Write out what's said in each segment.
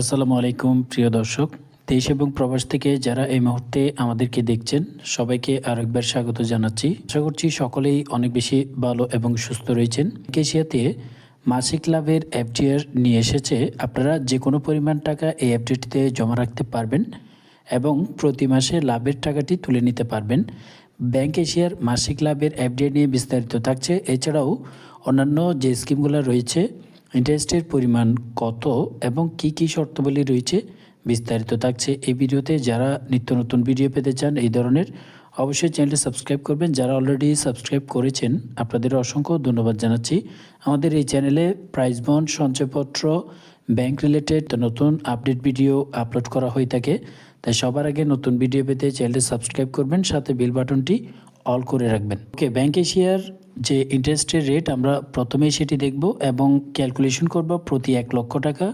আসসালামু আলাইকুম, প্রিয় দর্শক। দেশ এবং প্রবাস থেকে যারা এই মুহূর্তে আমাদেরকে দেখছেন, সবাইকে আরেকবার স্বাগত জানাচ্ছি। আশা করছি সকলেই অনেক বেশি ভালো এবং সুস্থ রয়েছেন। এশিয়াতে মাসিক লাভের এফডিআর নিয়ে এসেছে। আপনারা যে কোনো পরিমাণ টাকা এই এফডিআরটিতে জমা রাখতে পারবেন এবং প্রতি মাসে লাভের টাকাটি তুলে নিতে পারবেন। ব্যাংক এশিয়ার মাসিক লাভের এফডিআর নিয়ে বিস্তারিত থাকছে। এছাড়াও অন্যান্য যে স্কিমগুলো রয়েছে ইন্টারেস্টের পরিমাণ কত এবং কি কি শর্তাবলী রয়েছে বিস্তারিত থাকছে এই ভিডিওতে। যারা নিত্য নতুন ভিডিও পেতে চান এই ধরনের, অবশ্যই চ্যানেলটি সাবস্ক্রাইব করবেন। যারা অলরেডি সাবস্ক্রাইব করেছেন, আপনাদের অসংখ্য ধন্যবাদ জানাচ্ছি। আমাদের এই চ্যানেলে প্রাইজ বন্ড, সঞ্চয়পত্র, ব্যাংক রিলেটেড নতুন আপডেট ভিডিও আপলোড করা হয়ে থাকে। তাই সবার আগে নতুন ভিডিও পেতে চ্যানেলটি সাবস্ক্রাইব করবেন, সাথে বেল বাটনটি অল করে রাখবেন। ওকে, ব্যাংক এশিয়ার যে ইন্টারেস্টের রেট আমরা প্রথমেই সেটি দেখব এবং ক্যালকুলেশন করব প্রতি এক লক্ষ টাকা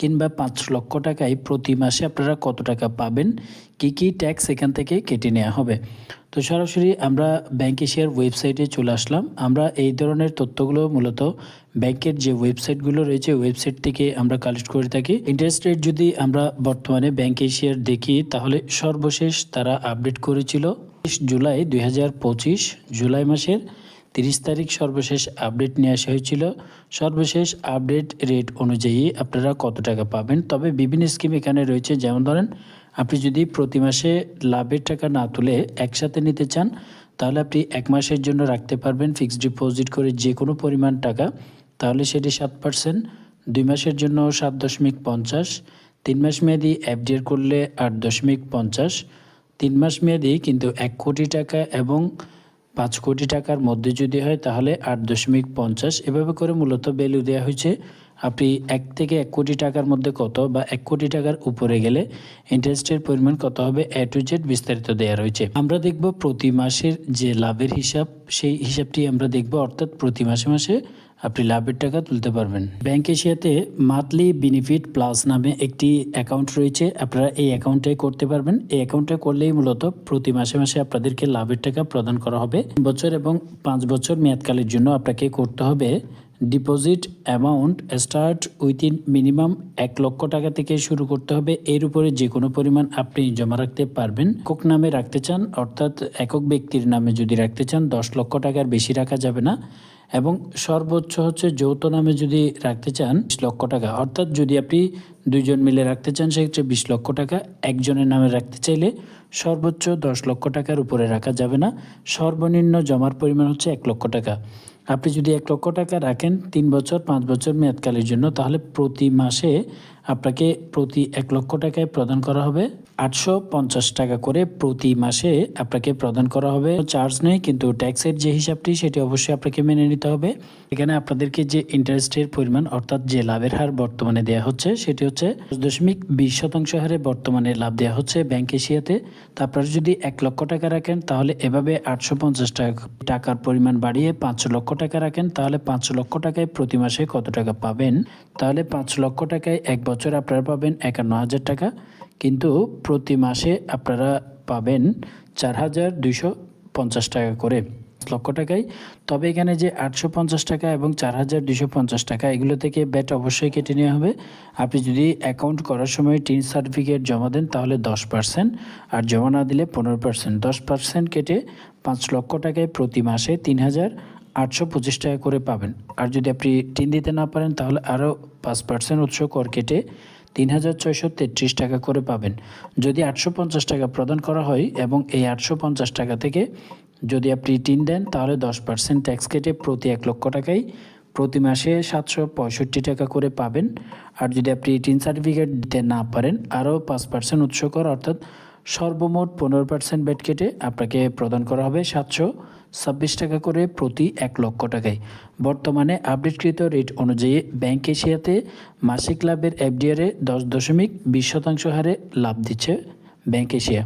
কিংবা পাঁচ লক্ষ টাকায় প্রতি মাসে আপনারা কত টাকা পাবেন, কি কি ট্যাক্স এখান থেকে কেটে নেওয়া হবে। তো সরাসরি আমরা ব্যাংক এশিয়ার ওয়েবসাইটে চলে আসলাম। আমরা এই ধরনের তথ্যগুলো মূলত ব্যাংকের যে ওয়েবসাইটগুলো রয়েছে ওয়েবসাইট থেকে আমরা কালেক্ট করে থাকি। ইন্টারেস্ট রেট যদি আমরা বর্তমানে ব্যাংক এশিয়ার দেখি, তাহলে সর্বশেষ তারা আপডেট করেছিল জুলাই দু হাজার পঁচিশ জুলাই মাসের। তিরিশ তারিখ সর্বশেষ আপডেট নিয়ে আসা হয়েছিল। সর্বশেষ আপডেট রেট অনুযায়ী আপনারা কত টাকা পাবেন? তবে বিভিন্ন স্কিম এখানে রয়েছে। যেমন ধরেন, আপনি যদি প্রতি মাসে লাভের টাকা না তুলে একসাথে নিতে চান, তাহলে আপনি এক মাসের জন্য রাখতে পারবেন ফিক্সড ডিপোজিট করে যে কোনো পরিমাণ টাকা। তাহলে সেটি সাত পার্সেন্ট, দুই মাসের জন্য সাত দশমিক পঞ্চাশ, তিন মাস মেয়াদি এফডিআর করলে আট দশমিক পঞ্চাশ, তিন মাস মেয়াদি কিন্তু এক কোটি টাকা এবং পাঁচ কোটি টাকার মধ্যে যদি হয়, তাহলে আট দশমিক পঞ্চাশ এভাবে করে মূলত ভ্যালু দেওয়া হয়েছে। আপনি এক থেকে এক কোটি টাকার মধ্যে কত বা এক কোটি টাকার উপরে গেলে ইন্টারেস্টের পরিমাণ কত হবে এ টু জেড বিস্তারিত দেওয়া রয়েছে। আমরা দেখব প্রতি মাসের যে লাভের হিসাব, সেই হিসাবটি আমরা দেখব, অর্থাৎ প্রতি মাসে মাসে আপনি লাভের টাকা তুলতে পারবেন। ব্যাংক এশিয়াতে মান্থলি বেনিফিট প্লাস নামে একটি অ্যাকাউন্ট রয়েছে। আপনারা এই অ্যাকাউন্টে করতে পারবেন। এই অ্যাকাউন্টে করলেই মূলত প্রতি মাসে মাসে আপনাদেরকে লাভের টাকা প্রদান করা হবে। বছর এবং পাঁচ বছর মেয়াদকালের জন্য আপনাকে করতে হবে। Deposit amount start within minimum এক লক্ষ টাকা থেকে শুরু করতে হবে। এর উপরে যে কোনো পরিমাণ আপনি জমা রাখতে পারবেন। কোক নামে রাখতে চান, অর্থাৎ একক ব্যক্তির নামে যদি রাখতে চান, দশ লক্ষ টাকার বেশি রাখা যাবে না। এবং সর্বোচ্চ হচ্ছে যৌথ নামে যদি রাখতে চান লক্ষ টাকা। অর্থাৎ যদি আপনি দুইজন মিলে রাখতে চান, সেক্ষেত্রে বিশ লক্ষ টাকা। একজনের নামে রাখতে চাইলে সর্বোচ্চ দশ লক্ষ টাকার উপরে রাখা যাবে না। সর্বনিম্ন জমার পরিমাণ হচ্ছে এক লক্ষ টাকা। আপনি যদি এক লক্ষ টাকা রাখেন তিন বছর, পাঁচ বছর মেয়াদকালের জন্য, তাহলে প্রতি মাসে আপনাকে প্রতি এক লক্ষ টাকায় প্রদান করা হবে। আটশো পঞ্চাশ টাকা করে প্রতি মাসে আপনাকে প্রদান করা হবে। চার্জ নেই, কিন্তু ট্যাক্সের যে হিসাবটি, সেটি অবশ্যই আপনাকে মেনে নিতে হবে। এখানে আপনাদেরকে যে ইন্টারেস্টের পরিমাণ, অর্থাৎ যে লাভের হার বর্তমানে দেওয়া হচ্ছে, সেটি হচ্ছে দশ দশমিক বিশ শতাংশ হারে বর্তমানে লাভ দেওয়া হচ্ছে ব্যাংক এশিয়াতে। তা আপনারা যদি এক লক্ষ টাকা রাখেন, তাহলে এভাবে আটশো পঞ্চাশ টাকা টাকার পরিমাণ বাড়িয়ে পাঁচ লক্ষ টাকা রাখেন, তাহলে পাঁচ লক্ষ টাকায় প্রতি মাসে কত টাকা পাবেন? তাহলে পাঁচ লক্ষ টাকায় এক বছর আপনারা পাবেন একান্ন হাজার টাকা। কিন্তু প্রতি মাসে আপনারা পাবেন চার হাজার দুইশো পঞ্চাশ টাকা করে লক্ষ টাকায়। তবে এখানে যে আটশো পঞ্চাশ টাকা এবং চার হাজার দুশো পঞ্চাশ টাকা, এগুলো থেকে ব্যাট অবশ্যই কেটে নেওয়া হবে। আপনি যদি অ্যাকাউন্ট করার সময় টিন সার্টিফিকেট জমা দেন, তাহলে দশ পার্সেন্ট। আর জমা না দিলে পনেরো পার্সেন্ট। দশ পার্সেন্ট কেটে পাঁচ লক্ষ টাকায় প্রতি মাসে তিন হাজার আটশো পঁচিশ টাকা করে পাবেন। আর যদি আপনি টিন দিতে না পারেন, তাহলে আরও পাঁচ পার্সেন্ট উৎস কর কেটে তিন হাজার ছয়শো তেত্রিশ টাকা করে পাবেন। যদি আটশো পঞ্চাশ টাকা প্রদান করা হয় এবং এই আটশো পঞ্চাশ টাকা থেকে যদি আপনি টিন দেন, তাহলে দশ পার্সেন্ট ট্যাক্স কেটে প্রতি এক লক্ষ টাকায় প্রতি মাসে সাতশো পঁয়ষট্টি টাকা করে পাবেন। আর যদি আপনি টিন সার্টিফিকেট দিতে না পারেন, আরও পাঁচ পার্সেন্ট উৎস কর, অর্থাৎ সর্বমোট পনেরো পার্সেন্ট বেড কেটে আপনাকে প্রদান করা হবে সাতশো ছাব্বিশ টাকা করে প্রতি এক লক্ষ টাকায়। বর্তমানে আপডেটকৃত রেট অনুযায়ী ব্যাংক এশিয়াতে মাসিক লাভের এফডিআরে দশ দশমিক বিশ শতাংশ হারে লাভ দিচ্ছে ব্যাংক এশিয়া